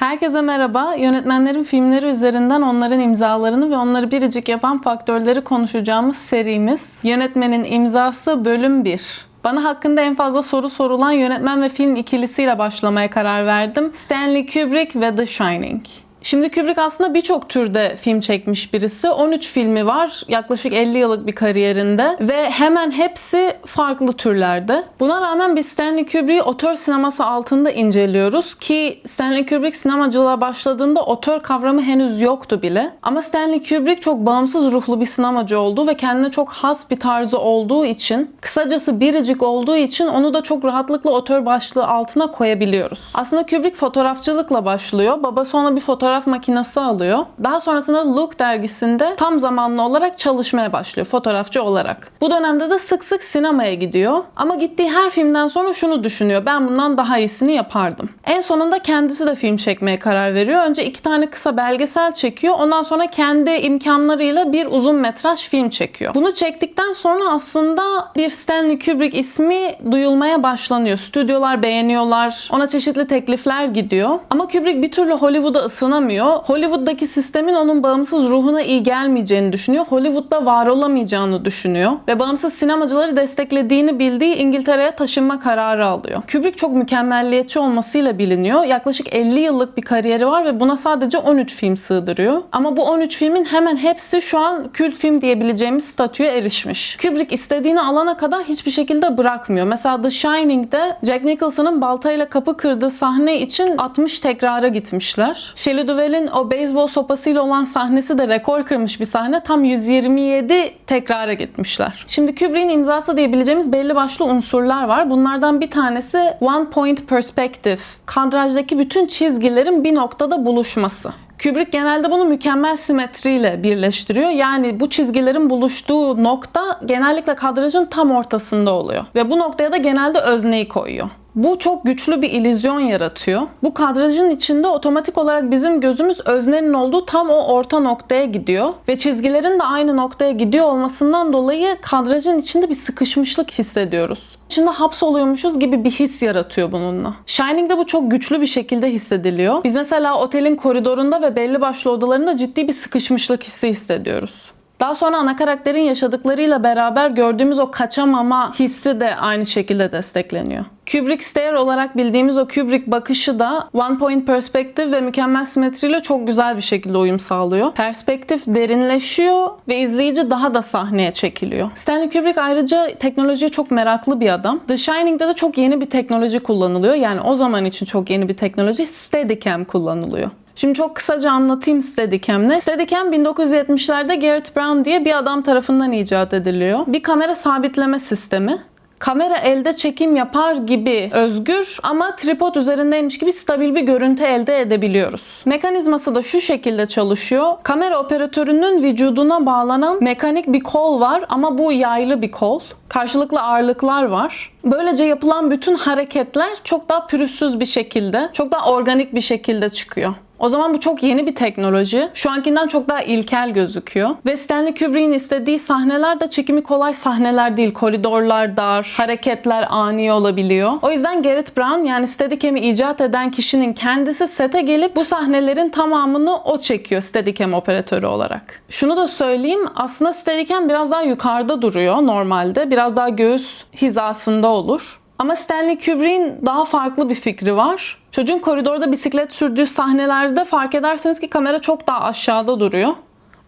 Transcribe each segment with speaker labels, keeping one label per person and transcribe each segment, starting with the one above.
Speaker 1: Herkese merhaba. Yönetmenlerin filmleri üzerinden onların imzalarını ve onları biricik yapan faktörleri konuşacağımız serimiz. Yönetmenin imzası bölüm 1. Bana hakkında en fazla soru sorulan yönetmen ve film ikilisiyle başlamaya karar verdim. Stanley Kubrick ve The Shining. Şimdi Kubrick aslında birçok türde film çekmiş birisi. 13 filmi var yaklaşık 50 yıllık bir kariyerinde ve hemen hepsi farklı türlerde. Buna rağmen biz Stanley Kubrick'i otör sineması altında inceliyoruz ki Stanley Kubrick sinemacılığa başladığında otör kavramı henüz yoktu bile. Ama Stanley Kubrick çok bağımsız ruhlu bir sinemacı oldu ve kendine çok has bir tarzı olduğu için, kısacası biricik olduğu için onu da çok rahatlıkla otör başlığı altına koyabiliyoruz. Aslında Kubrick fotoğrafçılıkla başlıyor. Babası ona bir fotoğraf makinesi alıyor. Daha sonrasında Look dergisinde tam zamanlı olarak çalışmaya başlıyor fotoğrafçı olarak. Bu dönemde de sık sık sinemaya gidiyor. Ama gittiği her filmden sonra şunu düşünüyor. Ben bundan daha iyisini yapardım. En sonunda kendisi de film çekmeye karar veriyor. Önce iki tane kısa belgesel çekiyor. Ondan sonra kendi imkanlarıyla bir uzun metraj film çekiyor. Bunu çektikten sonra aslında bir Stanley Kubrick ismi duyulmaya başlanıyor. Stüdyolar beğeniyorlar. Ona çeşitli teklifler gidiyor. Ama Kubrick bir türlü Hollywood'a ısınamıyor. Hollywood'daki sistemin onun bağımsız ruhuna iyi gelmeyeceğini düşünüyor. Hollywood'da var olamayacağını düşünüyor. Ve bağımsız sinemacıları desteklediğini bildiği İngiltere'ye taşınma kararı alıyor. Kubrick çok mükemmelliyetçi olmasıyla biliniyor. Yaklaşık 50 yıllık bir kariyeri var ve buna sadece 13 film sığdırıyor. Ama bu 13 filmin hemen hepsi şu an kült film diyebileceğimiz statüye erişmiş. Kubrick istediğini alana kadar hiçbir şekilde bırakmıyor. Mesela The Shining'de Jack Nicholson'ın baltayla kapı kırdığı sahne için 60 tekrara gitmişler. Shelley Duvall'in o beyzbol sopasıyla olan sahnesi de rekor kırmış bir sahne. Tam 127 tekrara gitmişler. Şimdi Kubrick'in imzası diyebileceğimiz belli başlı unsurlar var. Bunlardan bir tanesi One Point Perspective. Kadrajdaki bütün çizgilerin bir noktada buluşması. Kubrick genelde bunu mükemmel simetriyle birleştiriyor. Yani bu çizgilerin buluştuğu nokta genellikle kadrajın tam ortasında oluyor. Ve bu noktaya da genelde özneyi koyuyor. Bu çok güçlü bir illüzyon yaratıyor. Bu kadrajın içinde otomatik olarak bizim gözümüz öznenin olduğu tam o orta noktaya gidiyor. Ve çizgilerin de aynı noktaya gidiyor olmasından dolayı kadrajın içinde bir sıkışmışlık hissediyoruz. İçinde hapsoluyormuşuz gibi bir his yaratıyor bununla. Shining'de bu çok güçlü bir şekilde hissediliyor. Biz mesela otelin koridorunda ve belli başlı odalarında ciddi bir sıkışmışlık hissi hissediyoruz. Daha sonra ana karakterin yaşadıklarıyla beraber gördüğümüz o kaçamama hissi de aynı şekilde destekleniyor. Kubrick stare olarak bildiğimiz o Kubrick bakışı da one point perspective ve mükemmel simetriyle çok güzel bir şekilde uyum sağlıyor. Perspektif derinleşiyor ve izleyici daha da sahneye çekiliyor. Stanley Kubrick ayrıca teknolojiye çok meraklı bir adam. The Shining'de de çok yeni bir teknoloji kullanılıyor. Yani o zaman için çok yeni bir teknoloji Steadicam kullanılıyor. Şimdi çok kısaca anlatayım Steadicam ne? Steadicam 1970'lerde Garrett Brown diye bir adam tarafından icat ediliyor. Bir kamera sabitleme sistemi. Kamera elde çekim yapar gibi özgür ama tripod üzerindeymiş gibi stabil bir görüntü elde edebiliyoruz. Mekanizması da şu şekilde çalışıyor. Kamera operatörünün vücuduna bağlanan mekanik bir kol var ama bu yaylı bir kol. Karşılıklı ağırlıklar var. Böylece yapılan bütün hareketler çok daha pürüzsüz bir şekilde, çok daha organik bir şekilde çıkıyor. O zaman bu çok yeni bir teknoloji. Şu ankinden çok daha ilkel gözüküyor. Ve Stanley Kubrick'in istediği sahneler de çekimi kolay sahneler değil. Koridorlar dar, hareketler ani olabiliyor. O yüzden Garrett Brown yani Steadicam'i icat eden kişinin kendisi sete gelip bu sahnelerin tamamını o çekiyor Steadicam operatörü olarak. Şunu da söyleyeyim aslında Steadicam biraz daha yukarıda duruyor normalde. Biraz daha göğüs hizasında olur. Ama Stanley Kubrick'in daha farklı bir fikri var. Çocuğun koridorda bisiklet sürdüğü sahnelerde fark edersiniz ki kamera çok daha aşağıda duruyor.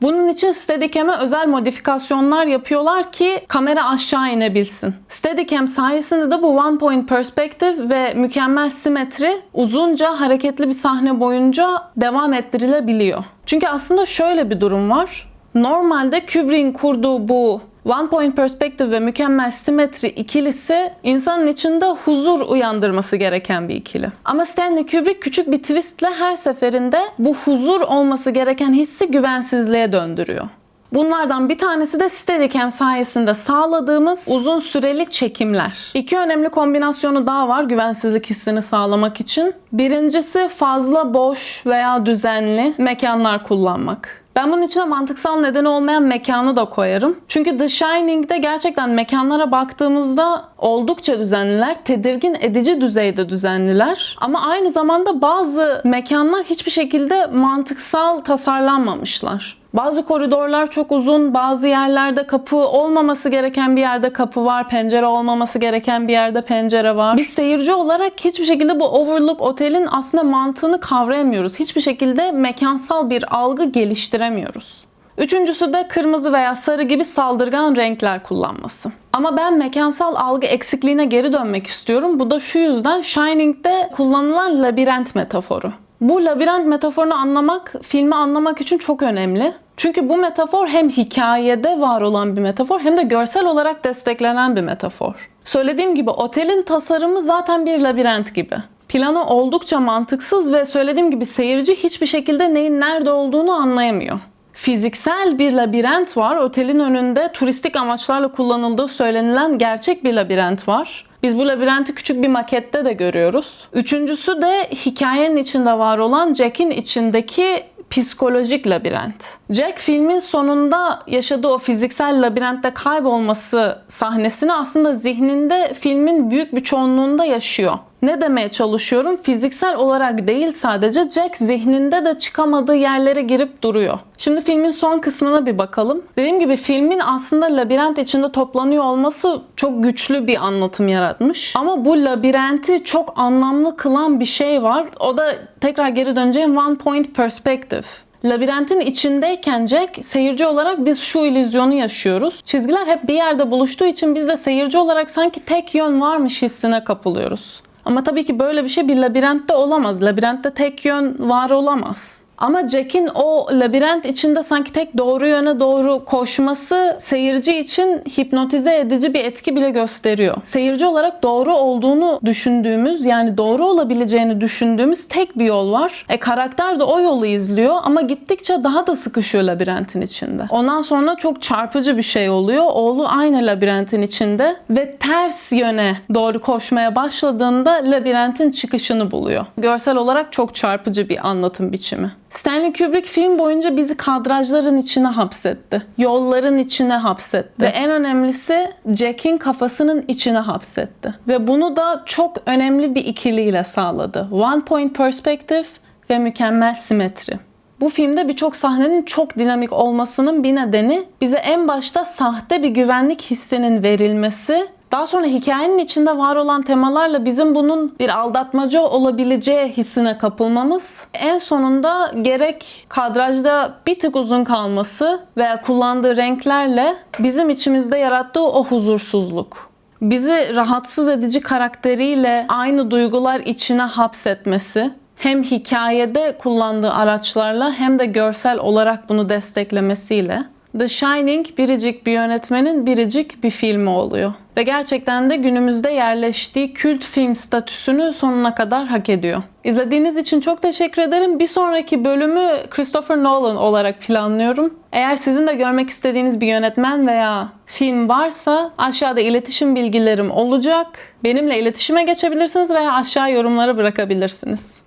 Speaker 1: Bunun için Steadicam'e özel modifikasyonlar yapıyorlar ki kamera aşağı inebilsin. Steadicam sayesinde de bu one point perspective ve mükemmel simetri uzunca hareketli bir sahne boyunca devam ettirilebiliyor. Çünkü aslında şöyle bir durum var. Normalde Kubrick'in kurduğu bu One Point Perspective ve mükemmel simetri ikilisi insanın içinde huzur uyandırması gereken bir ikili. Ama Stanley Kubrick küçük bir twistle her seferinde bu huzur olması gereken hissi güvensizliğe döndürüyor. Bunlardan bir tanesi de Steadicam sayesinde sağladığımız uzun süreli çekimler. İki önemli kombinasyonu daha var güvensizlik hissini sağlamak için. Birincisi fazla boş veya düzenli mekanlar kullanmak. Ben bunun içine mantıksal nedeni olmayan mekanı da koyarım. Çünkü The Shining'de gerçekten mekanlara baktığımızda oldukça düzenliler, tedirgin edici düzeyde düzenliler. Ama aynı zamanda bazı mekanlar hiçbir şekilde mantıksal tasarlanmamışlar. Bazı koridorlar çok uzun, bazı yerlerde kapı olmaması gereken bir yerde kapı var, pencere olmaması gereken bir yerde pencere var. Biz seyirci olarak hiçbir şekilde bu Overlook Otel'in aslında mantığını kavrayamıyoruz. Hiçbir şekilde mekansal bir algı geliştiremiyoruz. Üçüncüsü de kırmızı veya sarı gibi saldırgan renkler kullanması. Ama ben mekansal algı eksikliğine geri dönmek istiyorum. Bu da şu yüzden Shining'de kullanılan labirent metaforu. Bu labirent metaforunu anlamak, filmi anlamak için çok önemli. Çünkü bu metafor hem hikayede var olan bir metafor hem de görsel olarak desteklenen bir metafor. Söylediğim gibi otelin tasarımı zaten bir labirent gibi. Planı oldukça mantıksız ve söylediğim gibi seyirci hiçbir şekilde neyin nerede olduğunu anlayamıyor. Fiziksel bir labirent var. Otelin önünde turistik amaçlarla kullanıldığı söylenilen gerçek bir labirent var. Biz bu labirenti küçük bir makette de görüyoruz. Üçüncüsü de hikayenin içinde var olan Jack'in içindeki psikolojik labirent. Jack filmin sonunda yaşadığı o fiziksel labirentte kaybolması sahnesini aslında zihninde filmin büyük bir çoğunluğunda yaşıyor. Ne demeye çalışıyorum? Fiziksel olarak değil sadece Jack zihninde de çıkamadığı yerlere girip duruyor. Şimdi filmin son kısmına bir bakalım. Dediğim gibi filmin aslında labirent içinde toplanıyor olması çok güçlü bir anlatım yaratmış. Ama bu labirenti çok anlamlı kılan bir şey var. O da tekrar geri döneceğim one point perspective. Labirentin içindeyken Jack seyirci olarak biz şu illüzyonu yaşıyoruz. Çizgiler hep bir yerde buluştuğu için biz de seyirci olarak sanki tek yön varmış hissine kapılıyoruz. Ama tabii ki böyle bir şey bir labirentte olamaz. Labirentte tek yön var olamaz. Ama Jack'in o labirent içinde sanki tek doğru yöne doğru koşması seyirci için hipnotize edici bir etki bile gösteriyor. Seyirci olarak doğru olduğunu düşündüğümüz yani doğru olabileceğini düşündüğümüz tek bir yol var. E karakter de o yolu izliyor ama gittikçe daha da sıkışıyor labirentin içinde. Ondan sonra çok çarpıcı bir şey oluyor. Oğlu aynı labirentin içinde ve ters yöne doğru koşmaya başladığında labirentin çıkışını buluyor. Görsel olarak çok çarpıcı bir anlatım biçimi. Stanley Kubrick film boyunca bizi kadrajların içine hapsetti. Yolların içine hapsetti. Ve en önemlisi Jack'in kafasının içine hapsetti. Ve bunu da çok önemli bir ikiliyle sağladı. One point perspective ve mükemmel simetri. Bu filmde birçok sahnenin çok dinamik olmasının bir nedeni bize en başta sahte bir güvenlik hissinin verilmesi daha sonra hikayenin içinde var olan temalarla bizim bunun bir aldatmaca olabileceği hissine kapılmamız en sonunda gerek kadrajda bir tık uzun kalması veya kullandığı renklerle bizim içimizde yarattığı o huzursuzluk. Bizi rahatsız edici karakteriyle aynı duygular içine hapsetmesi hem hikayede kullandığı araçlarla hem de görsel olarak bunu desteklemesiyle The Shining biricik bir yönetmenin biricik bir filmi oluyor. Ve gerçekten de günümüzde yerleştiği kült film statüsünü sonuna kadar hak ediyor. İzlediğiniz için çok teşekkür ederim. Bir sonraki bölümü Christopher Nolan olarak planlıyorum. Eğer sizin de görmek istediğiniz bir yönetmen veya film varsa aşağıda iletişim bilgilerim olacak. Benimle iletişime geçebilirsiniz veya aşağı yorumlara bırakabilirsiniz.